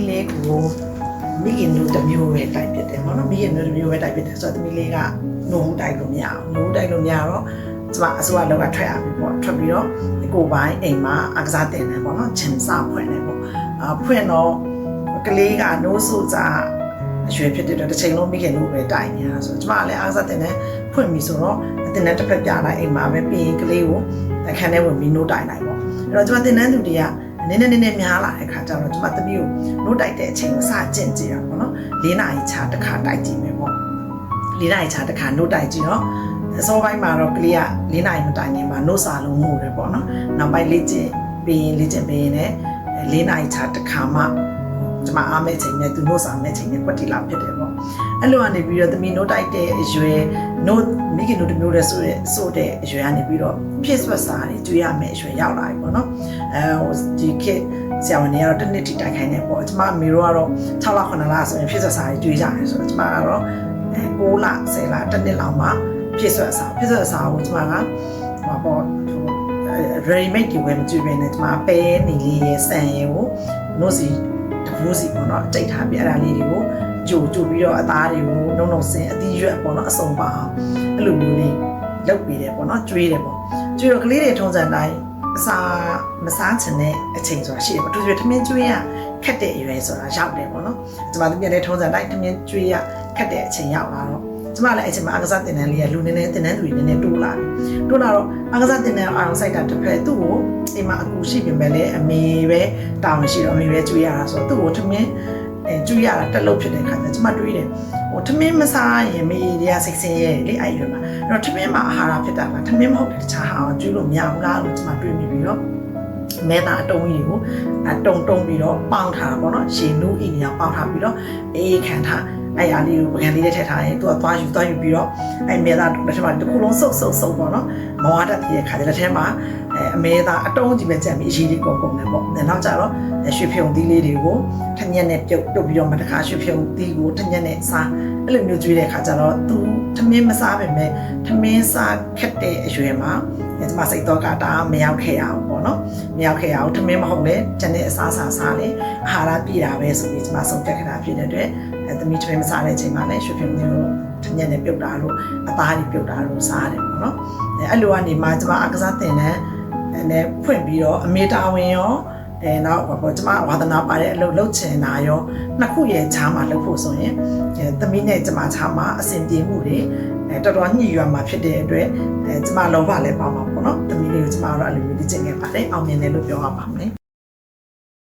းလေးကိုမိခင်တို့တစ်မျိုးပဲတိုက်ဖြစ်တယ်ပေါ့နော်မိခင်တို့တစ်မျိုးပဲတိုက်ဖြစ်တယ်ဆိုတော့သမီးလေးကနှုံတိုက်လို့မရအောင်နှုံတိုက်လို့မရတော့ကျမအစိုးရလောက်ကထွက်ရပြီပေါ့ထွက်ပြီးတော့ကိုယ်ပိုင်အိမ်မှာအကစားတင်တယ်ပေါ့နော်ချင်စားဖွင့်တယ်ပေါ့အာဖွင့်တော့ကလေးကနိုးဆိုစားအရွယ်ဖြစ်တဲ့တော့တစ်ချိန်လုံးမိခင်တို့ပဲတိုင်နေတာဆိုတော့ကျမကလည်းအားစားတင်တယ်ဖွင့်ပြီဆိုတော့အတင်နဲ့တစ်ဖက်ပြလိုက်အိမ်မှာပဲပြီးရင်ကလေးကိုအခန်းထဲဝင်ပြီးနိုးတိုင်လိုက်ပေါ့အဲ့တော့ကျမတင်တဲ့သူတွေက နည်းနည်းနည်းနည်းများလာတဲ့ခါကျတော့ကျမသမီးကိုနိုးတိုက်တဲ့အချိန်ကိုစကြင့်ကြည့်ရပါတော့နော်၄နာရီချာတစ်ခါတိုက်ကြည့်မယ်ပေါ့၄နာရီချာတစ်ခါနိုးတိုက်ကြည့်တော့အစောပိုင်းမှာတော့ကလေးက၄နာရီမတိုင်ခင်မှာနိုးစာလုံးမှုတယ်ပေါ့နော်နောက်ပိုင်းလေ့ကျင့်ပြီးရင်လေ့ကျင့်ပြီးရင်လည်း၄နာရီချာတစ်ခါမှ ကျမအားမဲ့ချိန်နဲ့သူနို့စာမဲ့ချိန်နဲ့ကွက်တီလာဖြစ်တယ်ပေါ့အဲ့လိုကနေပြီးတော့သမီးနို့တိုက်တဲ့အရွယ်နို့မိခင်တို့တမျိုးတည်းဆိုတဲ့ဆိုတဲ့အရွယ်ကနေပြီးတော့ဖြစ်ဆွတ်စာတွေကျွေးရမယ်အရွယ်ရောက်လာပြီပေါ့နော်အဲဟိုဒီခေတ်ဆရာဝန်တွေကတော့တစ်နှစ်ထိတိုက်ခိုင်းနေပေါ့ကျမအမေတို့ကတော့6လ9လဆိုရင်ဖြစ်ဆွတ်စာတွေကျွေးကြတယ်ဆိုတော့ကျမကတော့အဲ6လ10လတစ်နှစ်လောက်မှဖြစ်ဆွတ်စာဖြစ်ဆွတ်စာကိုကျမကဟိုပေါ့ဟို ready made တွေဝယ်မကြည့်ဘဲနဲ့ကျမပဲနေလေးရဲ့ဆန်ရည်ကိုနို့စီ တပူးစီပေါ့နော်အတိတ်ထားပြအဲ့ဒါလေးတွေကိုကြိုကြိုပြီးတော့အသားတွေကိုနှုံနှုံစင်အသီးရွက်ပေါ့နော်အစုံပါအောင်အဲ့လိုမျိုးလေးလုပ်ပေးတယ်ပေါ့နော်ကျွေးတယ်ပေါ့ကျွေးတော့ကလေးတွေထုံးစံတိုင်းအစာမစားချင်တဲ့အချိန်ဆိုတာရှိတယ်ပေါ့သူတွေထမင်းကျွေးရခက်တဲ့အရွယ်ဆိုတာရောက်တယ်ပေါ့နော်ကျမတို့ပြန်တဲ့ထုံးစံတိုင်းထမင်းကျွေးရခက်တဲ့အချိန်ရောက်လာတော့ ကျမလည်းအဲ့ချိန်မှာအကစားတင်တန်းလေးကလူနေနေတင်တန်းသူတွေနေနေတိုးလာတယ်တိုးလာတော့အကစားတင်တန်းအာရုံစိုက်တာတစ်ဖက်သူ့ကိုအိမ်မှာအကူရှိပြင်ပဲလေအမေပဲတောင်းရှိတော့အမေပဲကျွေးရတာဆိုတော့သူ့ကိုထမင်းအဲကျွေးရတာတက်လို့ဖြစ်တဲ့ခါကျကျမတွေးတယ်ဟိုထမင်းမစားရင်မေတွေကစိတ်ဆင်းရဲလေအဲ့ရွယ်မှာအဲ့တော့ထမင်းမှာအာဟာရဖြစ်တာကထမင်းမဟုတ်တဲ့တခြားဟာကိုကျွေးလို့မရဘူးလားလို့ကျမတွေးမိပြီးတော့မဲသားအတုံးကြီးကိုအတုံတုံပြီးတော့ပေါင်းထားတာပေါ့နော်ရေနူးအင်းရောပေါင်းထားပြီးတော့အေးခံထား အဲ့အားလေးကိုပကံလေးနဲ့ထည့်ထားရင်သူကသွားယူသွားယူပြီးတော့အဲ့မဲသားတစ်ထက်မှာတစ်ခုလုံးစုပ်စုပ်စုပ်ပေါ့နော်မောရတတ်တဲ့ခါကျတဲ့ထဲမှာအဲအမဲသားအတုံးကြီးပဲကြံပြီးအရေးလေးကုန်ကုန်နေပေါ့နောက်ကြတော့ရွှေဖြုံသီးလေးတွေကိုထညက်နဲ့ပြုတ်ပြုတ်ပြီးတော့မှတခါရွှေဖြုံသီးကိုထညက်နဲ့စားအဲ့လိုမျိုးကျွေးတဲ့ခါကျတော့သူထမင်းမစားပဲမဲ့ထမင်းစားခက်တဲ့အရွယ်မှာ ဒီမှာစိတ်တော့ကတာမရောက်ခဲ့ရအောင်ပေါ့နော်မရောက်ခဲ့ရအောင်ထမင်းမဟုတ်လေကျန်တဲ့အစားစားစားလေအာဟာရပြည့်တာပဲဆိုပြီးဒီမှာဆုံးဖြတ်ခဲ့တာဖြစ်တဲ့အတွက်အဲသမီးထမင်းမစားတဲ့အချိန်မှာလည်းရွှေဖြုံသီးကိုထညက်နဲ့ပြုတ်တာလို့အသားတွေပြုတ်တာလို့စားတယ်ပေါ့နော်အဲအဲ့လိုကနေမှဒီမှာအကစားတင်တဲ့နဲ့ဖွင့်ပြီးတော့အမေတာဝန်ရော အဲနောက်ပေါ့ကျမဝါသနာပါတဲ့အလုပ်လုပ်ချင်တာရောနှစ်ခုရဲ့ခြားမှာလုပ်ဖို့ဆိုရင်အဲသမီးနဲ့ကျမခြားမှာအဆင်ပြေမှုတွေအဲတော်တော်ညှိရွာမှာဖြစ်တဲ့အတွက်အဲကျမလောဘလည်းပါမှာပေါ့နော်သမီးလေးကိုကျမတို့အဲ့လိုမျိုးလေ့ကျင့်ခဲ့ပါတယ်အောင်မြင်တယ်လို့ပြောရပါမယ်